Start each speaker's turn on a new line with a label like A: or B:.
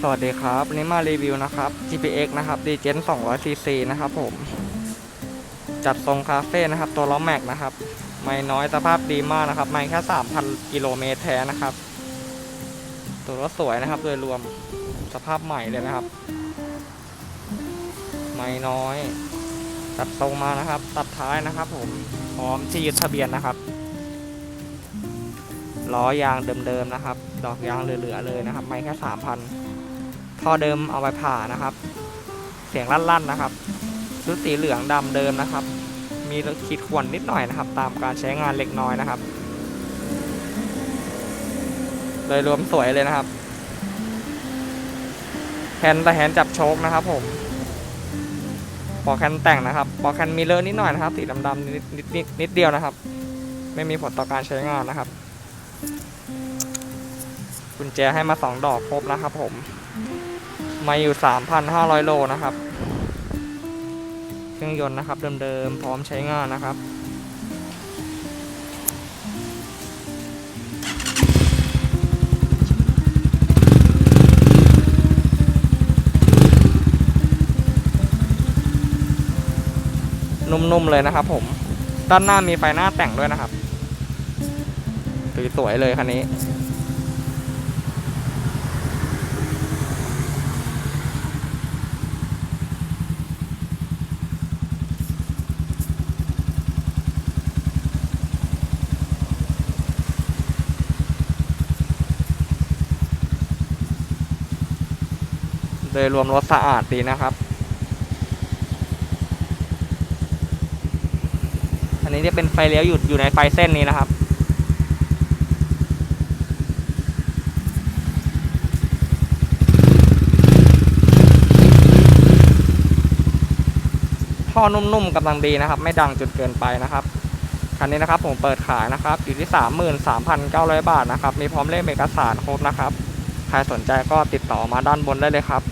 A: สวัสดีครับวันนี้มารีวิวนะครับ GPX นะครับ d g e n 200cc นะครับผม จัดทรงคาเฟ่นะครับ ตัวล้อแม็กนะครับ ไม่น้อยสภาพดีมากนะครับ ไม่แค่ 3,000 กิโลเมตรแท้นะครับ ตัวรถสวยนะครับ โดยรวมสภาพใหม่เลยนะครับ ไม่น้อย จัดทรงมานะครับ ตัดท้ายนะครับผม พร้อมที่ยึดทะเบียนนะครับ ล้อยางเดิมๆนะครับ ดอกยางเหลือๆเลยนะครับ ไม่แค่สามพันท่อเดิมเอาไปผ่านะครับ เสียงลั่นๆนะครับชุดสีเหลืองดำเดิมนะครับ มีขีดข่วนนิดหน่อยนะครับ ตามการใช้งานเล็กน้อยนะครับ โดยรวมสวยเลยนะครับแคนแต่แฮนจับโชคนะครับผมปอแคนแต่งนะครับปอแคนมีเลอะนิดหน่อยนะครับ สีดำๆนิดนิดนิดนิดเดียวนะครับ ไม่มีผลต่อการใช้งานนะครับ กุญแจให้มาสองดอกครบนะครับผม มาอยู่ 3,500 โลนะครับ เครื่องยนต์นะครับเดิมๆ พร้อมใช้งานนะครับนุ่มๆเลยนะครับผม ด้านหน้ามีไฟหน้าแต่งด้วยนะครับ สวยๆเลยคันนี้ โดยรวมรถสะอาดดีนะครับอันนี้จะเป็นไฟเลี้ยวหยุดอยู่ในไฟเส้นนี้นะครับ อนุ่มๆกำลังดีนะครับ ไม่ดังจนเกินไปนะครับคันนี้นะครับผมเปิดขายนะครับอยู่ที่ 33,900 บาทนะครับ มีพร้อมเลขเอกสารครบนะครับ ใครสนใจก็ติดต่อมาด้านบนได้เลยครับ